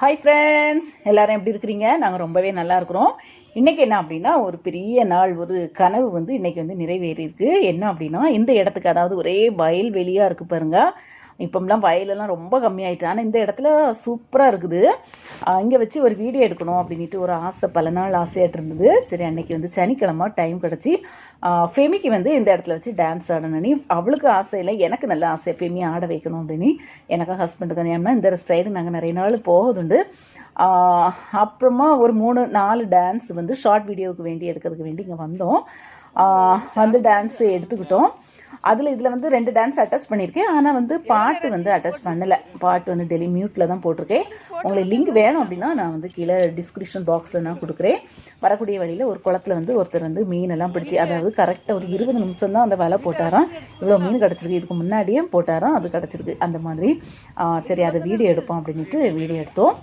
Hi friends எல்லோரும் எப்படி இருக்கிறீங்க? நாங்கள் ரொம்பவே நல்லா இருக்கிறோம். இன்றைக்கி என்ன அப்படின்னா ஒரு பெரிய நாள் ஒரு கனவு வந்து இன்றைக்கி வந்து நிறைவேறியிருக்கு. என்ன அப்படின்னா இந்த இடத்துக்கு அதாவது ஒரே வயல்வெளியாக இருக்குது பாருங்கள் இப்போம்லாம் வயலெல்லாம் ரொம்ப கம்மியாயிட்டு ஆனால் இந்த இடத்துல சூப்பராக இருக்குது. இங்கே வச்சு ஒரு வீடியோ எடுக்கணும் அப்படின்ட்டு ஒரு ஆசை பல நாள் ஆசையாட்டு இருந்தது. சரி அன்னைக்கு வந்து சனிக்கிழமை டைம் கிடச்சி ஃபெமிக்கு வந்து இந்த இடத்துல வச்சு டான்ஸ் ஆடணும்னு அவளுக்கு ஆசை இல்லை. எனக்கு நல்ல ஆசை ஃபெமி ஆட வைக்கணும் அப்படின்னு. எனக்கு ஹஸ்பண்டுக்கு ஏன்னா இந்த சைடு நாங்கள் நிறைய நாள் போகுதுண்டு. அப்புறமா ஒரு மூணு நாலு டான்ஸ் வந்து ஷார்ட் வீடியோவுக்கு வேண்டி எடுக்கிறதுக்கு வேண்டி இங்கே வந்தோம். வந்து டான்ஸ் எடுத்துக்கிட்டோம். அதில் இதில் வந்து ரெண்டு டான்ஸ் அட்டாச் பண்ணியிருக்கேன் ஆனால் வந்து பாட்டு வந்து அட்டாச் பண்ணலை. பாட்டு வந்து டெலி மியூட்டில் தான் போட்டிருக்கேன். உங்களுக்கு லிங்க் வேணும் அப்படின்னா நான் வந்து கீழே டிஸ்கிரிப்ஷன் பாக்ஸில் நான் கொடுக்குறேன். வரக்கூடிய வழியில் ஒரு குளத்துல வந்து ஒருத்தர் வந்து மீனெல்லாம் பிடிச்சி அதாவது கரெக்டாக ஒரு இருபது நிமிஷம் தான் அந்த வலை போட்டாராம். இவ்வளோ மீன் கிடச்சிருக்கு. இதுக்கு முன்னாடியே போட்டாராம். அது கிடச்சிருக்கு. அந்த மாதிரி. சரி அதை வீடியோ எடுப்போம் அப்படின்ட்டு வீடியோ எடுத்தோம்.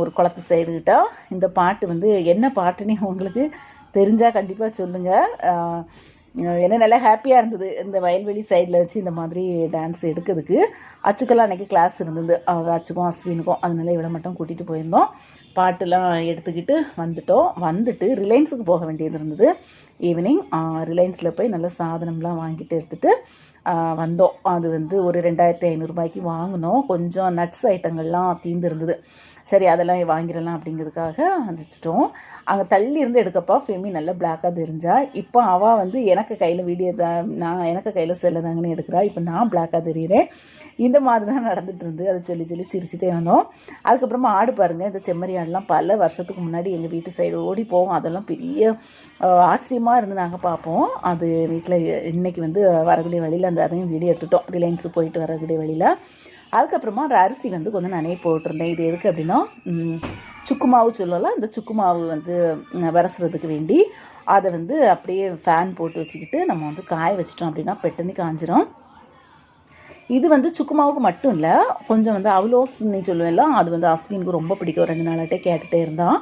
ஒரு குளத்து சைடு கிட்ட. இந்த பாட்டு வந்து என்ன பாட்டுன்னு உங்களுக்கு தெரிஞ்சால் கண்டிப்பாக சொல்லுங்கள் என்ன நல்லா ஹாப்பியாக இருந்தது. இந்த வயல்வெளி சைடில் வச்சு இந்த மாதிரி டான்ஸ் எடுக்கிறதுக்கு அச்சுக்கெல்லாம் அன்றைக்கி கிளாஸ் இருந்தது. அவங்க அச்சுக்கும் அஸ்வினுக்கும் அதனால இவளை மட்டும் கூட்டிகிட்டு போயிருந்தோம். பாட்டுலாம் எடுத்துக்கிட்டு வந்துட்டோம். வந்துட்டு ரிலையன்ஸுக்கு போக வேண்டியது இருந்தது. ஈவினிங் ரிலையன்ஸில் போய் நல்ல சாதனம்லாம் வாங்கிட்டு எடுத்துகிட்டு வந்தோம். அது வந்து ஒரு ரெண்டாயிரத்தி ஐநூறுரூபாய்க்கு வாங்கினோம். கொஞ்சம் நட்ஸ் ஐட்டங்கள்லாம் தீர்ந்துருந்தது சரி அதெல்லாம் வாங்கிடலாம் அப்படிங்கிறதுக்காக வந்துட்டோம் அங்கே தள்ளி இருந்து எடுக்கப்பா ஃபெமி நல்லா பிளாக்காக தெரிஞ்சா இப்போ அவள் வந்து எனக்கு கையில் வீடியோ தான் நான் எனக்கு கையில் செல்ல தாங்கன்னு எடுக்கிறா. இப்போ நான் பிளாக்காக தெரிகிறேன் இந்த மாதிரி தான் நடந்துட்டு இருந்து. அதை சொல்லி சொல்லி சிரிச்சிட்டே வந்தோம். அதுக்கப்புறமா ஆடு பாருங்கள் இந்த செம்மறி ஆடுலாம் பல வருஷத்துக்கு முன்னாடி எங்கள் வீட்டு சைடு ஓடி போவோம். அதெல்லாம் பெரிய ஆச்சரியமாக இருந்து நாங்கள் பார்ப்போம். அது வீட்டில் இன்றைக்கி வந்து வரக்கூடிய வழியில் அந்த அதையும் வீடியோ எடுத்துட்டோம். ரிலையன்ஸு போயிட்டு வரக்கூடிய வழியில். அதுக்கப்புறமா ஒரு அரிசி வந்து கொஞ்சம் நனைய போட்டிருந்தேன். இது எதுக்கு அப்படின்னா சுக்கு மாவு சொல்லலாம் இந்த சுக்கு மாவு வந்து வரசுறதுக்கு வேண்டி அதை வந்து அப்படியே ஃபேன் போட்டு வச்சுக்கிட்டு நம்ம வந்து காய வச்சிட்டோம் அப்படின்னா பெட்டனி காஞ்சிரும். இது வந்து சுக்குமாவுக்கு மட்டும் இல்லை கொஞ்சம் வந்து அவ்வளோஸ்ன்னு சொல்லுவேன்ல அது வந்து அஸ்வினுக்கு ரொம்ப பிடிக்கும். ரெண்டு நாளாட்டே கேட்டுகிட்டே இருந்தான்.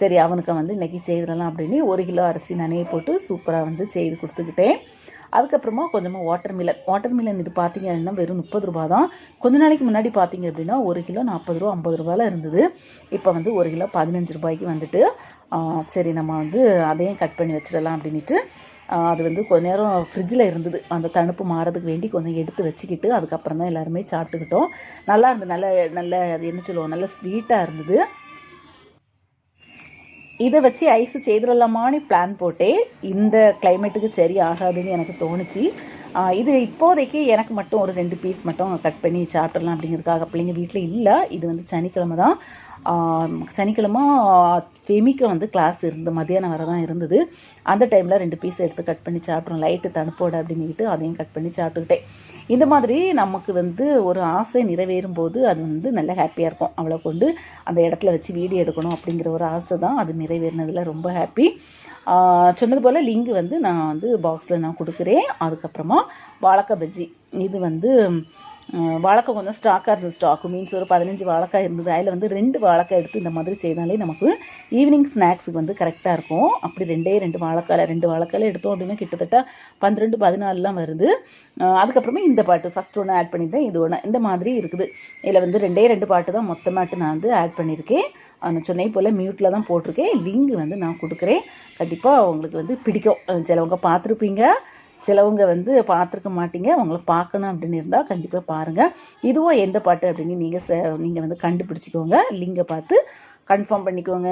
சரி அவனுக்கு வந்து இன்றைக்கி செய்திடலாம் அப்படின்னு ஒரு கிலோ அரிசி நனைய போட்டு சூப்பராக வந்து செய்து கொடுத்துக்கிட்டேன். அதுக்கப்புறமா கொஞ்சமாக வாட்டர் மிலன் வாட்டர் மிலன் இது பார்த்தீங்கன்னா வெறும் முப்பது ரூபா தான் கொஞ்ச நாளைக்கு முன்னாடி பார்த்தீங்க அப்படின்னா ஒரு கிலோ நாற்பது ரூபா ஐம்பது ரூபாயில் இருந்தது. இப்போ வந்து ஒரு கிலோ பதினஞ்சு ரூபாய்க்கு வந்துட்டு சரி நம்ம வந்து அதையும் கட் பண்ணி வச்சிடலாம் அப்படின்ட்டு அது வந்து கொஞ்ச நேரம் ஃப்ரிட்ஜில் இருந்தது. அந்த தணுப்பு மாறதுக்கு வேண்டி கொஞ்சம் எடுத்து வச்சுக்கிட்டு அதுக்கப்புறம் தான் எல்லாருமே சாப்பிட்டுக்கிட்டோம். நல்லா இருந்தது நல்ல நல்ல அது என்ன சொல்லுவோம் நல்ல ஸ்வீட்டாக இருந்தது. இதை வச்சு ஐஸ் செய்திடலாமான்னு பிளான் போட்டேன் இந்த கிளைமேட்டுக்கு சரி ஆகாதுன்னு எனக்கு தோணுச்சு. இது இப்போதைக்கு எனக்கு மட்டும் ஒரு ரெண்டு பீஸ் மட்டும் கட் பண்ணி சாப்பிட்றலாம் அப்படிங்கிறதுக்காக பிள்ளைங்க வீட்டில் இல்லை. இது வந்து சனிக்கிழமை தான். சனிக்கிழமை ஃபெமிக்கு வந்து கிளாஸ் இருந்து மதியானம் வர தான் இருந்தது. அந்த டைமில் ரெண்டு பீஸ் எடுத்து கட் பண்ணி சாப்பிட்றோம் லைட்டு தனுப்போட அப்படின்னுட்டு அதையும் கட் பண்ணி சாப்பிட்டுக்கிட்டேன். இந்த மாதிரி நமக்கு வந்து ஒரு ஆசை நிறைவேறும் போது அது வந்து நல்ல ஹாப்பியாக இருக்கும். அவளை கொண்டு அந்த இடத்துல வச்சு வீடியோ எடுக்கணும் அப்படிங்கிற ஒரு ஆசை தான். அது நிறைவேறினதில் ரொம்ப ஹாப்பி சொன்னது போல் லிங்க் வந்து நான் வந்து பாக்ஸில் நான் கொடுக்குறேன். அதுக்கப்புறமா வாழைக்காய் பஜ்ஜி. இது வந்து வாழைக்காய் கொஞ்சம் ஸ்டாக்காக இருந்தது ஸ்டாக்கு மீன்ஸ் ஒரு பதினஞ்சு வாழைக்காய் இருந்தது. அதில் வந்து ரெண்டு வாழைக்காய் எடுத்து இந்த மாதிரி செய்தாலே நமக்கு ஈவினிங் ஸ்நாக்ஸுக்கு வந்து கரெக்டாக இருக்கும். அப்படி ரெண்டே ரெண்டு வாழைக்காயில் ரெண்டு வாழைக்காயில் எடுத்தோம் அப்படின்னா கிட்டத்தட்ட பன்னிரெண்டு பதினாலுலாம் வருது. அதுக்கப்புறமே இந்த பாட்டு ஃபஸ்ட் ஒன்று ஆட் பண்ணியிருந்தேன் இது ஒன்று இந்த மாதிரி இருக்குது. இதில் வந்து ரெண்டே ரெண்டு பாட்டு தான் மொத்தமாட்டு நான் வந்து ஆட் பண்ணியிருக்கேன். நான் சொன்னே போல் மியூட்டில் தான் போட்டிருக்கேன். லிங்க் வந்து நான் கொடுக்குறேன். கண்டிப்பாக உங்களுக்கு வந்து பிடிக்கும். சிலவங்க பார்த்துருப்பீங்க. சிலவங்க வந்து பார்த்துருக்க மாட்டீங்க. அவங்கள பார்க்கணும் அப்படின்னு இருந்தால் கண்டிப்பாக பாருங்கள் இதுவும் எந்த பாட்டு அப்படின்னு நீங்கள் ச நீங்கள் வந்து கண்டுபிடிச்சிக்கோங்க. லிங்கை பார்த்து கன்ஃபார்ம் பண்ணிக்கோங்க.